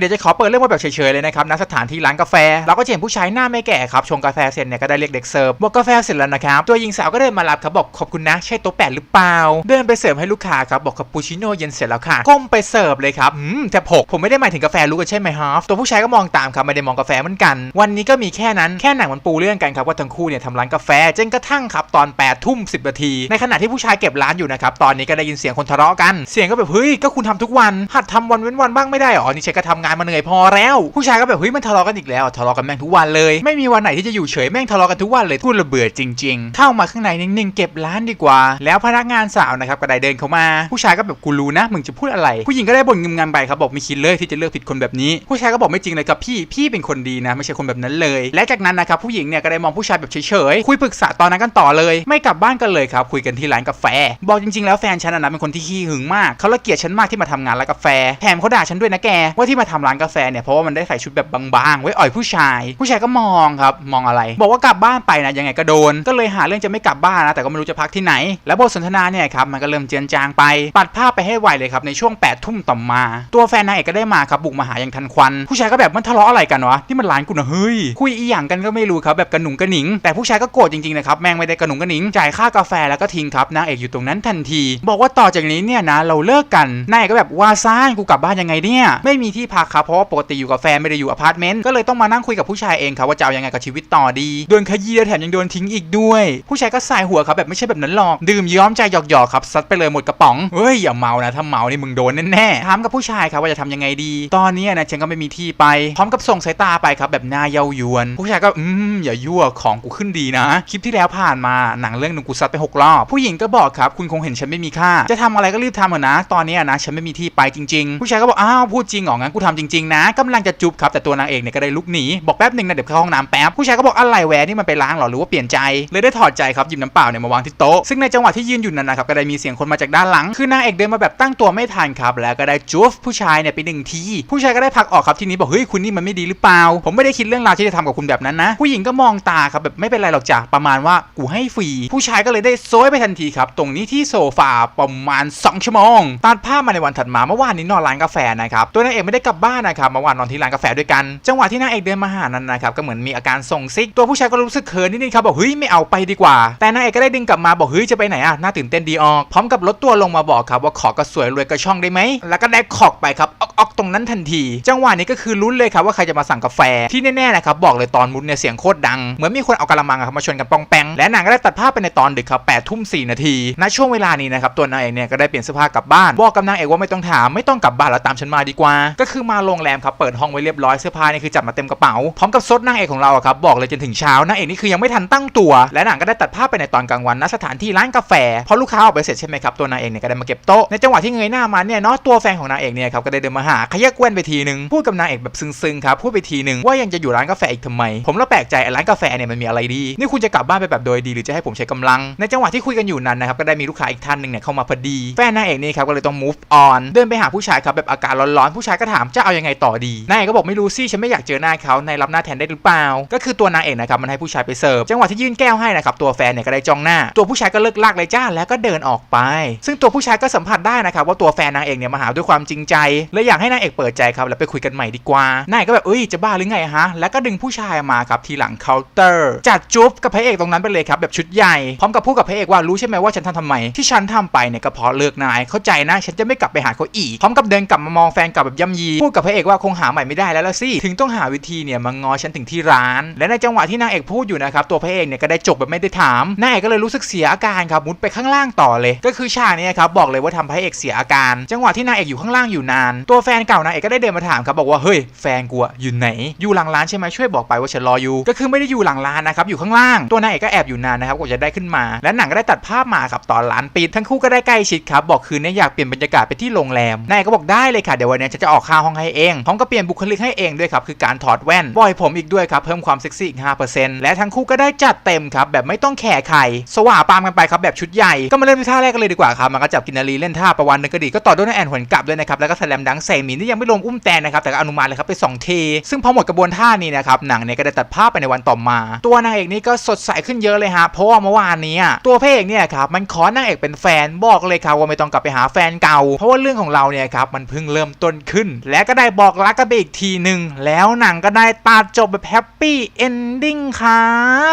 เดี๋ยวจะขอเปิดเรื่องมาแบบเฉยๆเลยนะครับณสถานที่ร้านกาแฟ เราก็จะเห็นผู้ชายหน้าไม่แก่ครับชงกาแฟเสร็จเนี่ยก็ได้เรียกเด็กเสิร์ฟบอกกาแฟเสร็จแล้วนะครับตัวหญิงสาวก็เดินมารับครับบอกขอบคุณนะใช่โต๊ะแปดหรือเปล่า เดินไปเสิร์ฟให้ลูกค้าครับบอกคาปูชิโน่เย็นเสร็จแล้วค่ะก้มไปเสิร์ฟเลยครับอืมแทบหกผมไม่ได้หมายถึงกาแฟรู้กันใช่ไหมฮะตัวผู้ชายก็มองตามครับไม่ได้มองกาแฟเหมือนกัน วันนี้ก็มีแค่นั้นแค่หนังมันปูเรื่องกันครับว่าทั้งคู่เนี่ยทำร้านกาแฟจนกระทั่งครับตอน8ปดทุ่มสินาที ในขณะที่ผู้ชายเก็บร้านอยู่นะครับตอนนี้ก็ได้ยินเสียงคนทะเลาะกันเสียงก็แบบเฮ้ยก็คุณทำทุกวันหัดทำวันเว้นวันบ้างไม่ได้หรอนี่ฉันก็ทำงานมาเหนื่อยพอแล้ว ผู้ชายก็แบบเฮ้ยมันทะเลาะกันอีกแล้วทะเลาะกันแม่งทุกวันเลย ไม่มีวันไหนที่จะอยู่เฉยแม่งทะเลาะกันทุกวันเลยพูดระเบื่อจริง ๆ เข้ามาข้างในนิ่งๆเก็บร้านดีกว่า แล้วพนักงานสาวนะครับก็ได้เดินเข้ามา ผู้ชายก็แบบกูรู้นะมึงจะพูดอะไร ผู้หญิงก็ได้บ่นงึมงำไปครับบอกไม่คิดเลยที่จะเลือกผิดคนแบบนี้ ผู้ชายก็บอกไม่จริงเลยครับพี่พี่เป็นคนดีนะไม่ใช่คนแบบนั้นเลย และจากนั้นนะครับผู้หญิงเนี่ยก็ได้มองผู้ชายแบบเฉยๆคุยปรึกษาตอนนั้นกันต่อเลย ไม่กลับบ้านกันเลยครับคุยกันที่ร้านกาแฟ บอกจริง ๆ แล้วแฟนฉันนะเป็นคนที่ขี้หึงมากเขาละเกียดฉันมากที่มาทำงานร้านกาแฟแถมเขาด่าฉันด้วยนะแกว่าที่มาทำร้านกาแฟเนี่ยเพราะว่ามันได้ใส่ชุดแบบบางๆ ไว้อ่อยผู้ชาย ผู้ชายก็มองครับ มองอะไร บอกว่ากลับบ้านไปนะยังไงก็โดน ก็เลยหาเรื่องจะไม่กลับบ้านนะแต่ก็ไม่รู้จะพักที่ไหน แล้วบทสนทนาเนี่ยครับมันก็เริ่มเจือนจางไปปัดภาพไปให้ไวเลยครับในช่วง8ปดทุ่มต่อมา ตัวแฟนนางเอกก็ได้มาครับบุกมาหาอย่างทันควัน ผู้ชายก็แบบมันทะเลาะอะไรกันวะที่มันร้านกูนะเฮ้ยคุยอีหยังกันก็ไม่รู้ครับแบบกระหนุงกระหนิง แต่ผู้ชายก็โกรธจริงๆนะครับแม่งไม่ได้กระหนุงกระหนิงจ่ายค่ากาแฟแล้วก็ทิ้งครับนางเอกอยู่ตรงนั้นทันที บอกว่าต่อจากนี้เนี่ยนะเราเลิกกันนายเอกก็แบบว่าซ่านกูกลับบ้านยังไงเนี่ยไม่มีที่พักครับเพราะว่าปกติอยู่กับแฟนไม่ได้อยู่อพาร์ตเมนต์ก็เลยต้องมานั่งคุยกับผู้ชายเองครับว่าจะเอายังไงกับชีวิตต่อดีโดนขยี้และแถมยังโดนทิ้งอีกด้วย ผู้ชายก็สายหัวครับแบบไม่ใช่แบบนั้นหรอกดื่มย้อมใจหยอกๆครับซัดไปเลยหมดกระป๋องเฮ้ยอย่าเมานะถ้าเมานี่มึงโดนแน่ๆถามกับผู้ชายครับว่าจะทำยังไงดี ตอนนี้นะฉันก็ไม่มีที่ไป พร้อมกับส่งสายตาไปครับแบบหน้าเย้ายวน ผู้ชายก็อืมอย่ายั่วของกูขึ้นดีนะ คลิปที่แล้วผ่านมาหนังเรื่องหนึงกูซัดไปหกรอบผู้หญิงก็บอกครับคุณคงเห็นฉันไม่มีค่า จะทำอะไรก็รีบทำเถอะนะ ตอนนี้นะฉันไม่มีที่ไปจริง ๆ ผู้ชายก็บอกอ้าวพูดจริงเหรองั้นกูทำจริงๆนะกำลังจะจุบครับแต่ตัวนางเอกเนี่ยก็ได้ลุกหนีบอกแป๊บหนึ่งนะเดี๋ยวเข้าห้องน้ำแป๊บผู้ชายก็บอกอะไรแหวนนี่มันไปล้างหรอหรือว่าเปลี่ยนใจเลยได้ถอดใจครับหยิบน้ำเปล่าเนี่ยมาวางที่โต๊ะซึ่งในจังหวะที่ยืนอยู่นั้นนะครับก็ได้มีเสียงคนมาจากด้านหลัง คือนางเอกเดินมาแบบตั้งตัวไม่ทันครับแล้วก็ได้จูฟผู้ชายเนี่ยไปหนึ่งทีผู้ชายก็ได้พักออกครับทีนี้บอกเฮ้ยคุณนี่มันไม่ดีหรือเปล่า ผมไม่ได้คิดเรื่องราวที่จะทำกับคุณแบบนั้นนะ ผู้หญิงก็มองตาครับแบบไม่เป็นไรหรอกจ้ะประมาณว่ากูให้ฟรีผู้ชายก็เลยได้โซยไปทันทีครับตรงนี้ที่โซฟาประมาณ 2 ชั่วโมงตัดภาพมาในวันถัดมาเมื่อวานนี้นอนร้านกาแฟนะครับตัวนางเอกไม่ได้กลับบ้านนะครับเมื่อวานนอนที่ร้านกาแฟด้วยกัน จังหวะที่นางเอกเดินมาหานั้นนะครับก็เหมือนมีอาการส่งซิก ตัวผู้ชายก็รู้สึกเขินนิดๆครับบอกเฮ้ยไม่เอาไปดีกว่า แต่นางเอกก็ได้ดึงกลับมาบอกเฮ้ยจะไปไหนอะน่าตื่นเต้นดีออกพร้อมกับลดตัวลงมาบอกครับว่าขอกระสวยรวยกระช่องได้ไหมแล้วก็ได้ขอกไปครับออกออกตรงนั้นทันที จังหวะนี้ก็คือลุ้นเลยครับว่าใครจะมาสั่งกาแฟที่แน่ๆนะครับบอกเลยตอนมุดเนี่ยเสียงโคตรดังเหมือนมีคนเอากระมังอะครับมาชนกันปองแปงและนางก็ได้ตัดภาพไปในตอนดึกครับแปดทุ่มสี่นาทีณช่วงเวลานี้นะครับตัวนางเอกเนี่ยก็ได้เปลี่ยนเสื้อผ้ากลับบ้านบอกกับนางเอกว่าไม่ต้องถามไม่ต้องกลับบ้านแล้วตามฉันมาดีกว่า ก็คือมาโรงแรมครับเปิดห้องไว้เรียบร้อยเสื้อผ้านี่คือจัดมาเต็มกระเป๋าพร้อมกับซดนางเอกของเราครับบอกเลยจนถึงเช้านางเอกนี่คือยังไม่ทันตั้งตัว และนางก็ได้ตัดภาพไปในตอนกลางวันณสถานที่ร้านกาแฟพอลูกค้าออกไปเสร็จใช่ไหมครับตัวนางเอกเนี่ยก็ได้มาเก็บโต๊ะในจังหวะที่เงยหน้ามาเนี่ยเนาะตัวแฟนของนางเอกเนี่ยครับก็ได้เดินมาหาขยักแว่นไปทีนึงพูดกับนางเอกแบบซึ้งๆครับพูดไปทีนึงว่ายังจะอยู่ร้านกาแฟอีกทำไม ผมแล้วแปลกใจร้านกาแฟเนี่ยมันมีอะไรดี นี่คุณจะกลับบ้านไปแบบโดยดีหรือจะให้ผมใช้กำลัง ในจังหวะที่คุยกันอยู่นั้นนะครับก็ได้มีลูกค้าอีกท่านหนึ่งเนี่ยเข้ามาพอดีแฟนนางเอกนี่ครับก็เลยต้อง move on เดินไปหาผู้ชายครับแบบอาการร้อนๆผู้ชายก็ถามจะเอายังไงต่อดีนางเอกก็บอกไม่รู้สิฉันไม่อยากเจอหน้าเขาในรับหน้าแทนได้หรือเปล่า ก็คือตัวนางเอกนะครับมันให้ผู้ชายไปเสิร์ฟจังหวะที่ยื่นแก้วให้นะครับตัวแฟนเนี่ยก็ได้จ้องหน้า ตัวผู้ชายก็เลิกลากเลยจ้าแล้วก็เดินออกไป ซึ่งตัวผู้ชายก็สัมผัสได้นะครับว่าตัวแฟนนางเอกเนี่ยมาหาด้วยความจริงใจเลยอยากให้นางเอกเปิดใจครับแล้วไปคุยกันใหม่ดีกว่านางเอกก็แบบเอ้ยจะบ้าหรือไงฮะแล้วก็ดึงผู้ชายมาครับทีหลังเคาน์เตอร์จัดจุ๊บกับพระเอกตรงนั้นไปเลยครับแบบชุดใหญ่พร้อมกับพูดกับพระเอกว่ารู้ใช่ไหมว่าฉันทำทำไมที่ฉันทำไปเนี่ยก็เพราะเลิกนาย เข้าใจนะ ฉันจะไม่กลับไปหาเขาอีกพร้อมกับเดินกลับมามองแฟนกลับแบบย่ำยีพูดกับพระเอกว่าคงหาใหม่ไม่ได้แล้วละสิถึงต้องหาวิธีเนี่ยมางอฉันถึงที่ร้าน และในจังหวะที่นางเอกพูดอยู่นะครับตัวพระเอกเนี่ยก็ได้จบแบบไม่ได้ถามนางเอกก็เลยรู้สึกเสียอาการครับมุดไปข้างล่างต่อเลย ก็คือฉากนี้ครับบอกเลยว่าทำพระเอกเสียอาการ จังหวะที่นางเอกอยู่ข้างล่างอยู่นาน ตัวแฟนเก่านางเอกก็ได้เดินมาถามครับบอกว่าเฮ้ยแฟนกูอะอยู่ไหนอยู่หลังร้านใช่ไหมช่วยบอกไปว่าฉันรออยู่ ก็คือไม่ได้อยู่หลังร้านนะครับอยู่ข้างล่างตัวนางเอกก็แอบอยู่นานนะครับกว่าจะได้ขึ้นมา และหนังก็ได้ตัดภาพมาครับตอนร้านปิดทั้งคู่ก็ได้ใกล้ชิดครับบอกคืนนี้อยากเปลี่ยนบรรยากาศไปที่โรงแรมนางเอกก็บอกได้เลยค่ะเดี๋ยววันนี้ฉันจะออกค่าห้องให้เองพร้อมกับเปลี่ยนบุคลิกให้เองด้วยครับคือการถอดแว่นบอยผมอีกด้วยครับเพิ่มความเซ็กซี่อีก5%และทั้งคู่ก็ได้จัดเต็มครับแบบไม่ต้องแข่ไข่สว่าปามกันไปครับแบบชุดใหญ่ก็มาเริ่มที่ท่าแรกกันเลยดีกว่าครับมันก็จับกินนารีเล่นท่าประวันหนึงก็ดีก็ต่อด้วยแอนหวนกลับด้วยนะครับแล้วก็แสลมดังเซมินที่ยังไม่รวมอุ้มแตนนะครับแต่ก็อนุมานเลยครับไป2เทซึ่งพอหมดกระบวนท่านี้นะครับหนังเนี่ยก็ได้ตัดภาพไปในวันต่อมา ตัวนางเอกนี่ก็สดใสขึ้นเยอะอะเลยฮะเพราะว่าเมื่อวานนี้ตัวพระเอกเนี่ยครับมันขอนางเอกเป็นแฟนบอกเลยครับว่าไม่ต้องกลับไปหาแฟนเก่า เพราะว่าเรื่องของเราเนี่ยครับมันเพิ่งเริ่มต้นขึ้น และก็ได้บอกรักกันไปอีกทีหนึ่งแล้วหนังก็ได้ตัดจบแบบแฮปปี้เอนดิ้งครับ